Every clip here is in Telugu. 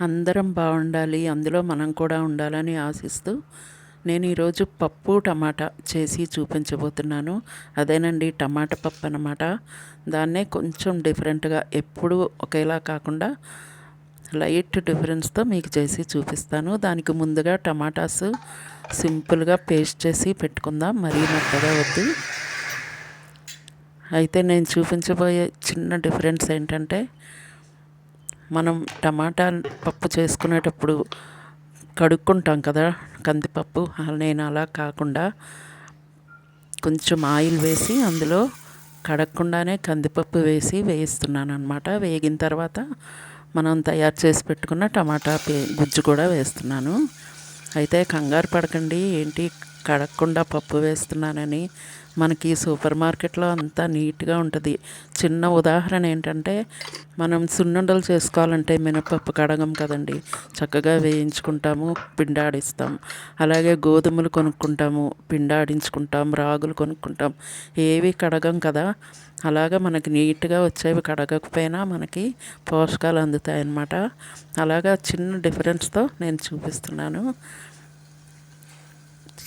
అందరం బాగుండాలి అందులో మనం కూడా ఉండాలని ఆశిస్తూ నేను ఈరోజు పప్పు టమాటా చేసి చూపించబోతున్నాను. అదేనండి టమాటా పప్పు అన్నమాట. దాన్నే కొంచెం డిఫరెంట్గా ఎప్పుడూ ఒకేలా కాకుండా లైట్ డిఫరెన్స్తో మీకు చేసి చూపిస్తాను. దానికి ముందుగా టమాటాస్ సింపుల్గా పేస్ట్ చేసి పెట్టుకుందాం. మరీ మెత్తగా వద్దు. అయితే నేను చూపించబోయే చిన్న డిఫరెన్స్ ఏంటంటే మనం టమాటా పప్పు చేసుకునేటప్పుడు కడుక్కుంటాం కదా కందిపప్పు. నేను అలా కాకుండా కొంచెం ఆయిల్ వేసి అందులో కడగకుండానే కందిపప్పు వేసి వేయిస్తున్నాను అనమాట వేగిన తర్వాత మనం తయారు చేసి పెట్టుకున్న టమాటా పే గుజ్జు కూడా వేస్తున్నాను. అయితే కంగారు పడకండి ఏంటి కడగకుండా పప్పు వేస్తున్నానని మనకి సూపర్ మార్కెట్లో అంతా నీట్గా ఉంటుంది. చిన్న ఉదాహరణ ఏంటంటే మనం సున్నుండలు చేసుకోవాలంటే మినపప్పు కడగం కదండి. చక్కగా వేయించుకుంటాము పిండాడిస్తాం. అలాగే గోధుమలు కొనుక్కుంటాము పిండాడించుకుంటాం రాగులు కొనుక్కుంటాం. ఏవి కడగం కదా అలాగా మనకి నీట్గా వచ్చేవి కడగకపోయినా మనకి పోషకాలు అందుతాయి అన్నమాట అలాగా చిన్న డిఫరెన్స్తో నేను చూపిస్తున్నాను.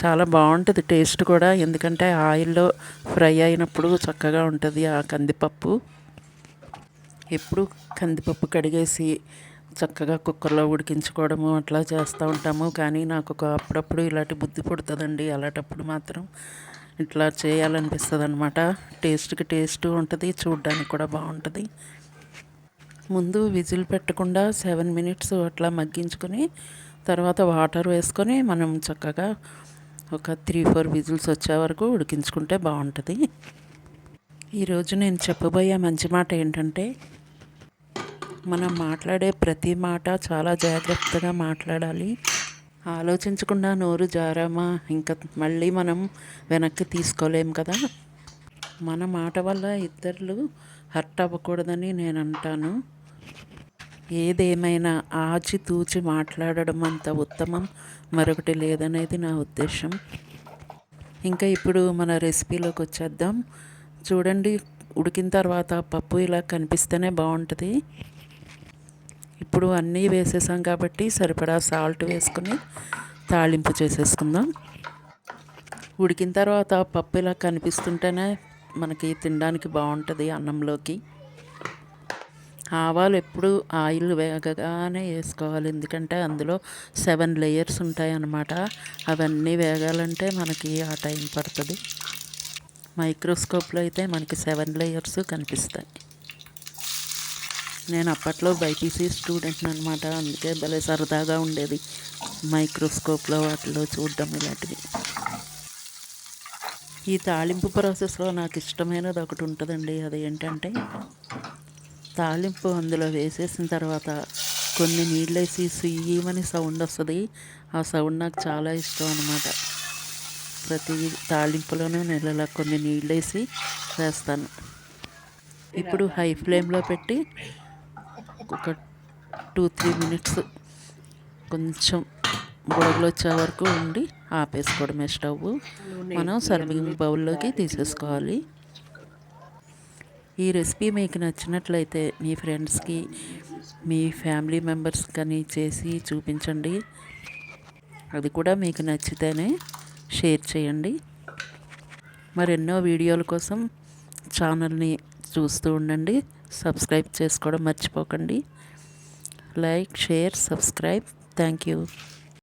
చాలా బాగుంటుంది టేస్ట్ కూడా. ఎందుకంటే ఆయిల్లో ఫ్రై అయినప్పుడు చక్కగా ఉంటుంది ఆ కందిపప్పు. ఎప్పుడు కందిపప్పు కడిగేసి చక్కగా కుక్కర్లో ఉడికించుకోవడము అట్లా చేస్తూ ఉంటాము. కానీ నాకు ఒక అప్పుడప్పుడు ఇలాంటి బుద్ధి పుడుతుందండి. అలాంటప్పుడు మాత్రం ఇట్లా చేయాలనిపిస్తుంది అనమాట టేస్ట్కి టేస్ట్ ఉంటుంది చూడ్డానికి కూడా బాగుంటుంది. ముందు విజిల్ పెట్టకుండా సెవెన్ మినిట్స్ అట్లా మగ్గించుకొని తర్వాత వాటర్ వేసుకొని మనం చక్కగా ఒక త్రీ ఫోర్ విజిల్స్ వచ్చే వరకు ఉడికించుకుంటే బాగుంటుంది. ఈరోజు నేను చెప్పబోయే మంచి మాట ఏంటంటే మనం మాట్లాడే ప్రతి మాట చాలా జాగ్రత్తగా మాట్లాడాలి. ఆలోచించకుండా నోరు జారామా ఇంకా మళ్ళీ మనం వెనక్కి తీసుకోలేం కదా. మన మాట వల్ల ఇద్దరు హర్ట్ అవ్వకూడదని నేను అంటాను ఏదేమైనా ఆచితూచి మాట్లాడడం అంత ఉత్తమం మరొకటి లేదనేది నా ఉద్దేశం. ఇంకా ఇప్పుడు మన రెసిపీలోకి వచ్చేద్దాం. చూడండి ఉడికిన తర్వాత పప్పు ఇలా కనిపిస్తేనే బాగుంటుంది. ఇప్పుడు అన్నీ వేసేసాం కాబట్టి సరిపడా సాల్ట్ వేసుకుని తాళింపు చేసేసుకుందాం. ఉడికిన తర్వాత పప్పు ఇలా కనిపిస్తుంటేనే మనకి తినడానికి బాగుంటుంది అన్నంలోకి. ఆవాలు ఎప్పుడు ఆయిల్ వేగగానే వేసుకోవాలి. ఎందుకంటే అందులో సెవెన్ లేయర్స్ ఉంటాయి అన్నమాట అవన్నీ వేగాలంటే మనకి ఆ టైం పడుతుంది. మైక్రోస్కోప్లో అయితే మనకి సెవెన్ లేయర్స్ కనిపిస్తాయి. నేను అప్పట్లో బైపీసీ స్టూడెంట్ అనమాట అందుకే భలే సరదాగా ఉండేది. మైక్రోస్కోప్లో వాటిలో చూడడం ఇలాంటివి ఈ తాళింపు ప్రాసెస్లో నాకు ఇష్టమైనది ఒకటి ఉంటుందండి. అది ఏంటంటే తాలింపు అందులో వేసేసిన తర్వాత కొన్ని నీళ్ళు వేసి సుయ్యమని సౌండ్ వస్తుంది. ఆ సౌండ్ నాకు చాలా ఇష్టం అనమాట ప్రతి తాలింపులోనూ నెలలా కొన్ని నీళ్ళు వేసి వేస్తాను. ఇప్పుడు హై ఫ్లేమ్లో పెట్టి ఒక టూ త్రీ మినిట్స్ కొంచెం బుడగలు వచ్చే వరకు ఉండి ఆపేసుకోవడమే స్టవ్. మనం సర్వింగ్ బౌల్లోకి తీసేసుకోవాలి. ఈ రెసిపీ మీకు నచ్చినట్లయితే మీ ఫ్రెండ్స్కి మీ ఫ్యామిలీ మెంబర్స్ కానీ చేసి చూపించండి. అది కూడా మీకు నచ్చితేనే షేర్ చేయండి. మరెన్నో వీడియోల కోసం ఛానల్ని చూస్తూ ఉండండి. సబ్స్క్రైబ్ చేసుకోవడం మర్చిపోకండి. Like share subscribe. Thank you.